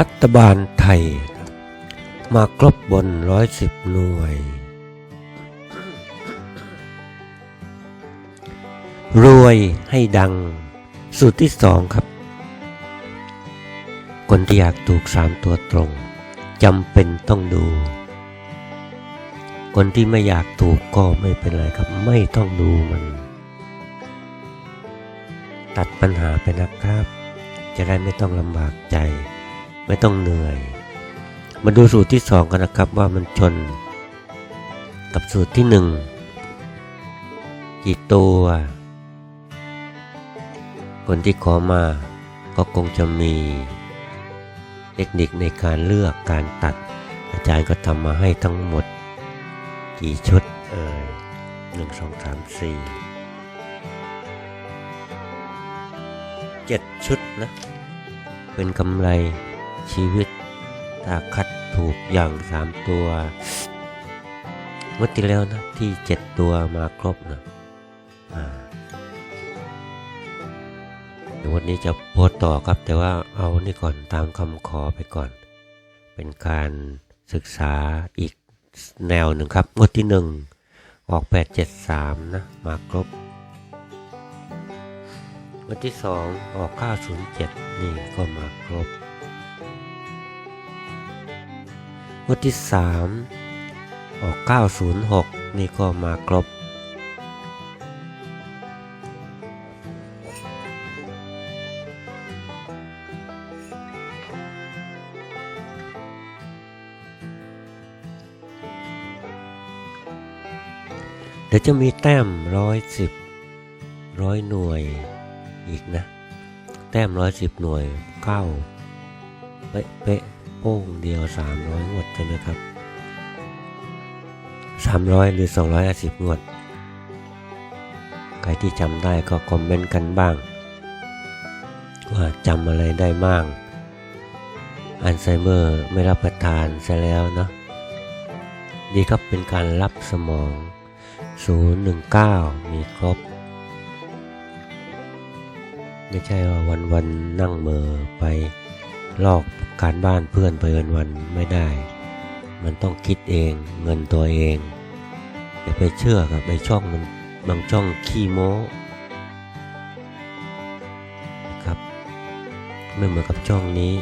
รัฐบาลไทย มาครบบนร้อยสิบหน่วย รวยให้ดัง สูตรที่สองครับ คนที่อยากถูกสามตัวตรงจำเป็นต้องดู คนที่ไม่อยากถูกก็ไม่เป็นไรครับ ไม่ต้องดูมัน ตัดปัญหาไปนะครับ จะได้ไม่ต้องลำบากใจ ไม่ต้องเหนื่อย มาดูสูตรที่สองกันนะครับว่ามันชน กับสูตรที่หนึ่งกี่ตัว คนที่ขอมาก็คงจะมี เทคนิคในการเลือกการตัด อาจารย์ก็ทำมาให้ทั้งหมด กี่ชุดเอ่ยหนึ่งสองสามสี่เจ็ดชุดนะ เป็นกำไร ชีวิต ถ้าคัดถูกอย่างสามตัวงวดที่แล้วนะ ที่เจ็ดตัวมาครบนะวันนี้จะโพสต์ต่อครับ แต่ว่าเอานี่ก่อนตามคำขอไปก่อน เป็นการศึกษาอีกแนวหนึ่งครับ งวดที่หนึ่งออก 873 นะ มาครบวันที่สองออก 907 นี่ก็มาครบ วันที่สามออก 906 นี่ก็มาครบ เดี๋ยวจะมีแต้มร้อยสิบร้อยหน่วยอีกนะ แต้มร้อยสิบหน่วยเก้าเป๊ะ โป้งเดียวสามร้อยงวดใช่ไหมครับสามร้อยหรือสองร้อยสิบงวด ใครที่จำได้ก็คอมเมนต์กันบ้าง ว่าจำอะไรได้บ้างอัลไซเมอร์ไม่รับประทานซะแล้วเนาะดีครับเป็นการรับสมอง 019 มีครบ ไม่ใช่ว่าวันวันนั่งเมอไปลอก การบ้านเพื่อนไปวันวันๆไม่ได้ มันต้องคิดเองเงินตัวเองอย่าไปเชื่อกับไอ้ช่องมันบางช่องขี้โม้นะครับ ไม่เหมือนกับช่องนี้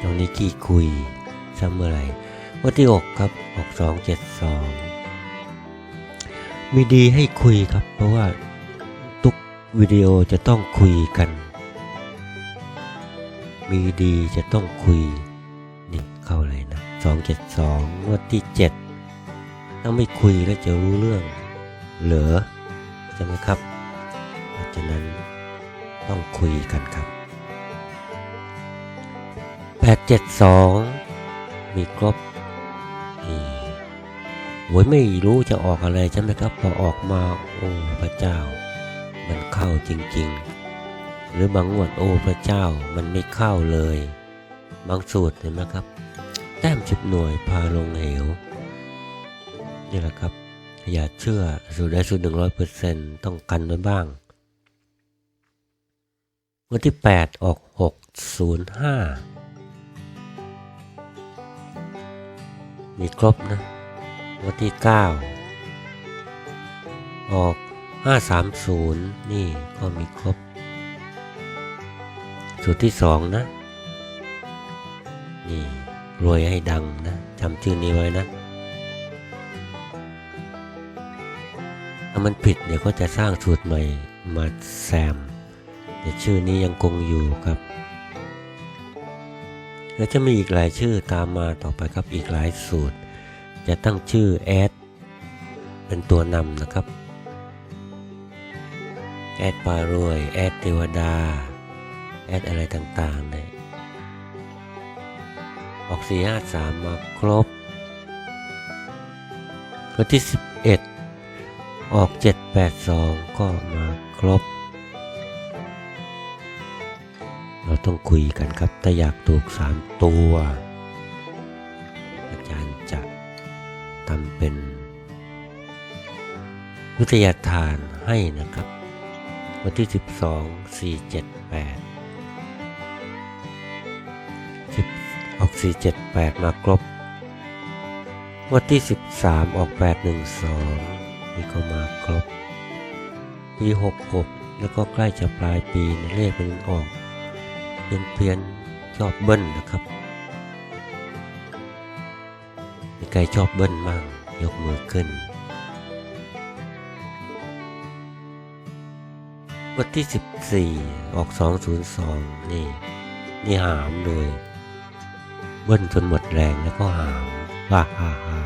ช่องนี้ขี้คุยซ้ำเมื่อไหร่วันที่อครับออกสองเจ็ดสองมีดีให้คุยครับ เพราะว่าทุกวิดีโอจะต้องคุยกัน มีดีจะต้องคุย นี่เข้าเลยนะสองเจ็ดสองงวดที่เจ็ดถ้าไม่คุยแล้วจะรู้เรื่อง เหรอใช่ไหมครับเพราะฉะนั้นต้องคุยกันครับแปดเจ็ดสองมีครบนี่โวยไม่รู้จะออกอะไรใช่ไหมครับ พอออกมา โอ้พระเจ้า มันเข้าจริง ๆ หรือบางงวดโอ้พระเจ้ามันไม่เข้าเลย บางสูตรเห็นไหมครับ แต้มสิบหน่วยพาลงเหวนี่แหละครับ อย่าเชื่อสูตรใดสูตรหนึ่งร้อยเปอร์เซ็นต์ต้องกันไว้บ้าง วันที่แปดออกหกศูนย์ห้ามีครบนะ วันที่9ออก 530 นี่ก็มีครบ สูตรที่สองนะ นี่รวยให้ดังนะจำชื่อนี้ไว้นะ ถ้ามันผิดเดี๋ยวก็จะสร้างสูตรใหม่มาแซม แต่ชื่อนี้ยังคงอยู่ครับ แล้วจะมีอีกหลายชื่อตามมาต่อไปครับอีกหลายสูตร จะตั้งชื่อแอดเป็นตัวนำนะครับ แอดปารวย แอดเทวดา แอดอะไรต่างๆเนี่ยออกสี่ห้าสามมาครบ วันที่สิบเอ็ดออกเจ็ดแปดสองก็มาครบ เราต้องคุยกันครับ ถ้าอยากถูกสามตัว อาจารย์จะทำเป็น วิทยาทานให้นะครับ วันที่ 12 4 ออก 4 7 8 มาครบวันที่ 13 ออก 8 1 2 นี่ก็มาครบ ปี 66 แล้วก็ใกล้จะปลายปีนเลขมันออกเพี้ยนเพียนชอบเบิ้ลนะครับ มีใครชอบเบิ้ลมั่งยกมือขึ้นวันที่ 14 ออก 202 นี่ นี่หามเลย เบิ้ลจนหมดแรงแล้วก็หามฮ่าฮ่าฮ่า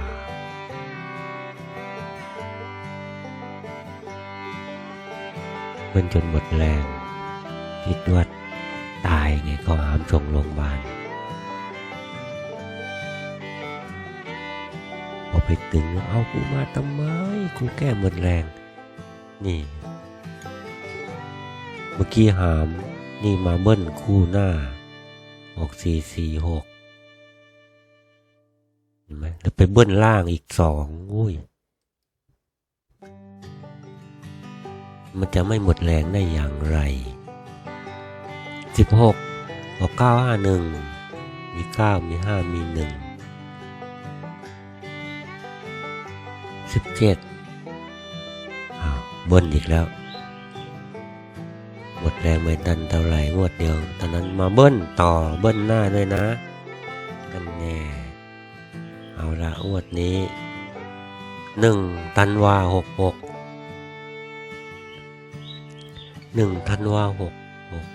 เบิ้ลจนหมดแรง คิดว่าตายไงก็หามส่งโรงพยาบาลพอไปตึงเอากูมาทำไมกูแก้หมดแรง นี่ เมื่อกี้หาม นี่มาเบิ้ลคู่หน้าออกสี่สี่หก ไปเบิ้ลล่างอีกสองอุ้ย มันจะไม่หมดแรงได้อย่างไรสิบหกออกเก้าห้าหนึ่งมีเก้ามีห้ามีหนึ่งสิบเจ็ดเบิ้ลอีกแล้ว หมดแรงไม่ดันเท่าไหร่งวดเดียว ตอนนั้นมาเบิ้ลต่อเบิ้ลหน้าด้วยนะนั่นแน่ ละงวดนี้หนึ่งตันวาหกหกหนึ่งธันวาหกหก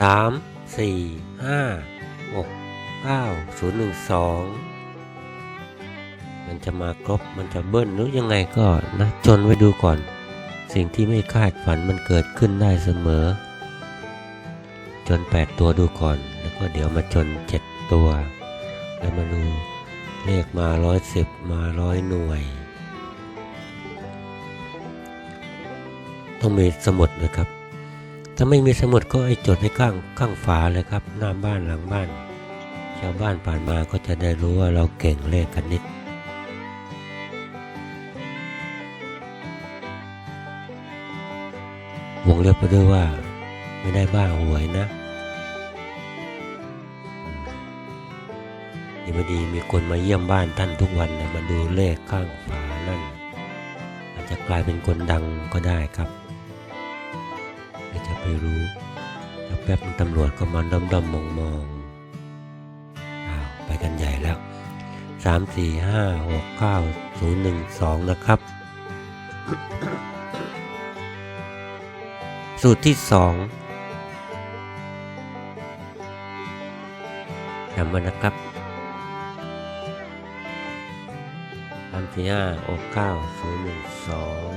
สามสี่ห้าหกเก้าศูนย์หนึ่งสองมันจะมาครบมันจะเบิ้ลหรือยังไงก็นะจนไว้ดูก่อน สิ่งที่ไม่คาดฝันมันเกิดขึ้นได้เสมอ จน 8 ตัวดูก่อน แล้วก็เดี๋ยวมาจน 7 ตัว แล้วมาดูเลขมาร้อยสิบมาร้อยหน่วย ต้องมีสมุดนะครับ ถ้าไม่มีสมุดก็ไอ้จดให้ข้างข้างฝาเลยครับ หน้าบ้านหลังบ้าน ชาวบ้านผ่านมาก็จะได้รู้ว่าเราเก่งเลขคณิตวงเล็บไปด้วยว่า ไม่ได้บ้าหวยนะ ดีไม่ดีมีคนมาเยี่ยมบ้านท่านทุกวันนะมาดูเลขข้างฝานั่น อาจจะกลายเป็นคนดังก็ได้ครับไม่จะไปรู้แล้วแป๊บตำรวจก็มาด้อมด้อมมองมองๆอ้าวไปกันใหญ่แล้วสามสี่ห้าหกเก้าศูนย์หนึ่งสองนะครับ สูตรที่สองจำไว้นะครับามสี่ห้าหกเก้าศูนย์หนึ่งสอง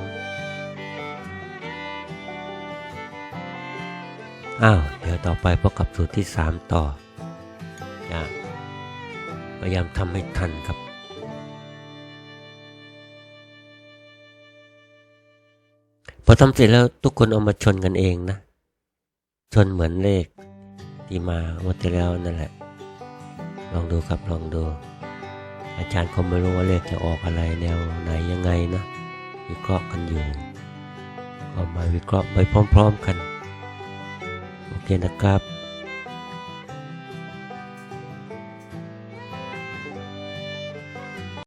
อ้าว เดี๋ยวต่อไปพบกับสูตรที่สามต่อจะพยายามทำให้ทันครับพอทำเสร็จแล้วทุกคนเอามาชนกันเองนะ ชนเหมือนเลขที่มางวดที่แล้วนั่นแหละ ลองดูครับลองดู อาจารย์ก็ไม่รู้ว่าเลขจะออกอะไรแนวไหนยังไงนะวิเคราะห์กันอยู่ก็มาวิเคราะห์ไปพร้อม ๆกัน โอเคนะครับ